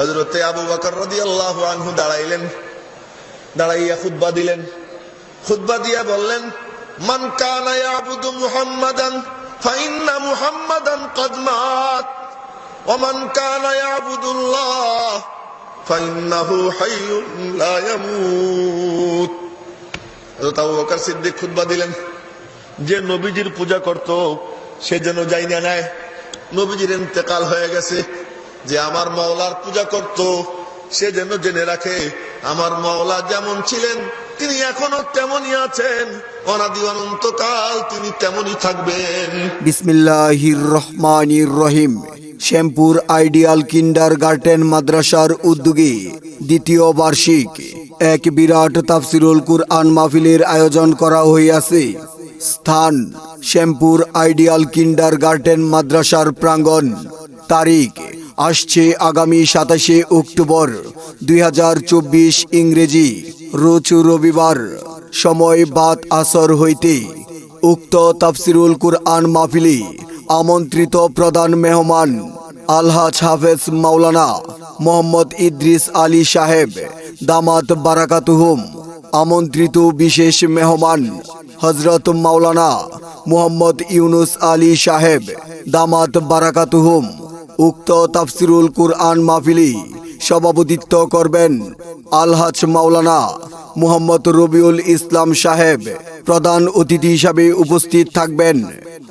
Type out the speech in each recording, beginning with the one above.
হজরতে আবু বকর রাদিয়াল্লাহু আনহু দাঁড়াইলেন, দাঁড়াইয়া খুতবা দিলেন। খুতবা দিয়া বললেন, মান কানা ইয়াবুদু মুহাম্মাদান, ফাইন্না মুহাম্মাদান কদ মাত। ওমান কানা ইয়াবুদুল্লাহ, ফাইন্নাহু হাইয়ুন লা আবু বকর সিদ্দিক খুতবা দিলেন, যে নবীজির পূজা করত, সে যেন যাই না নেয়। নবীজির ইন্তেকাল হয়ে গেছে যে আমার মাওলার পূজা করত, সে যেন জেনে রাখে, আমার মাওলা যেমন ছিলেন, তিনি এখনও তেমনই আছেন। অনাদি অনন্তকাল তিনি তেমনই থাকবেন। বিসমিল্লাহির রহমানির রহিম শ্যামপুর আইডিয়াল কিন্ডার গার্ডেন মাদ্রাসার উদ্যোগে দ্বিতীয় বার্ষিক। এক বিরাট তাফসিরুল কুরআন মাহফিলের আয়োজন করা হইয়াছে। স্থান, শ্যামপুর আইডিয়াল কিন্ডার গার্ডেন মাদ্রাসার প্রাঙ্গণ। তারিখ আসছে আগামী সাতাশে অক্টোবর দুই হাজার চব্বিশ ইংরেজি। রোজ রবিবার সময় বাদ আসর হইতে উক্ত তাফসিরুল কুরআন মাহফিলে আমন্ত্রিত প্রধান মেহমান আলহাজ হাফেজ মাওলানা মোহাম্মদ ইদ্রিস আলী সাহেব, দামাত বারাকাতুহুম, আমন্ত্রিত বিশেষ মেহমান হজরত মাওলানা মোহাম্মদ ইউনুস আলী সাহেব, দামাত বারাকাতুহুম। উক্ত তাফসিরুল কুরআন মাহফিলি সভাপতিত্ব করবেন আলহাজ মাওলানা মুহাম্মদ রবিউল ইসলাম সাহেব। প্রধান অতিথি হিসাবে উপস্থিত থাকবেন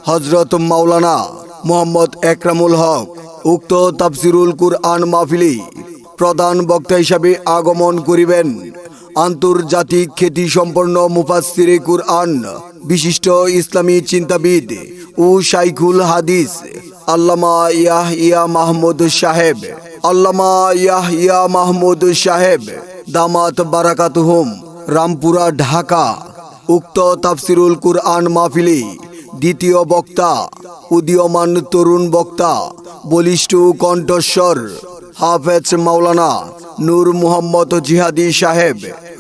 হজরত মাওলানা মোহাম্মদ একরামুল হক। উক্ত তাফসিরুল কুরআন মাহফিলি প্রধান বক্তা হিসাবে আগমন করিবেন। আন্তর্জাতিক খ্যাতি সম্পন্ন মুফাসসিরে কুরআন বিশিষ্ট ইসলামী চিন্তাবিদ ও শাইখুল হাদিস আল্লামা ইয়াহিয়া মাহমুদ সাহেব, আল্লামা ইয়াহিয়া মাহমুদ সাহেব, দামাত বারাকাতুহুম, রামপুরা, ঢাকা। উক্ত তাফসিরুল কুরআন মাহফিলি দ্বিতীয় বক্তা, উদীয়মান তরুণ বক্তা, বলিষ্ঠ কণ্ঠস্বর, হাফেজ মাওলানা নূর মুহাম্মদ জিহাদি সাহেব,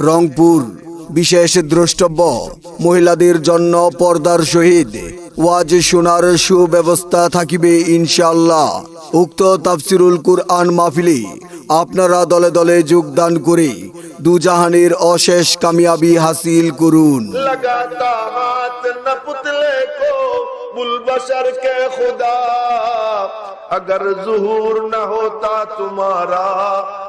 রংপুর। বিশেষ দ্রষ্টব্য মহিলাদের জন্য পর্দার সহিত ওয়াজ শোনার সুব্যবস্থা থাকিবে ইনশাআল্লাহ উক্ত তাফসিরুল কুরআন মাহফিলি আপনারা দলে দলে যোগদান করে দুজাহানের অশেষ কামিয়াবি হাসিল করুন लगाता हाथ न पुतले को बुलबशर के खुदा अगर जुहूर न होता तुम्हारा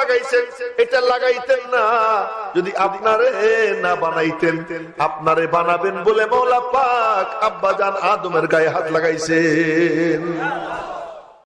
লাগাইছেন, এটা লাগাইতেন না। যদি আপনারে না বানাইতেন, আপনারে বানাবেন বলে মৌলা পাক আব্বাজান আদমের গায়ে হাত লাগাইছেন।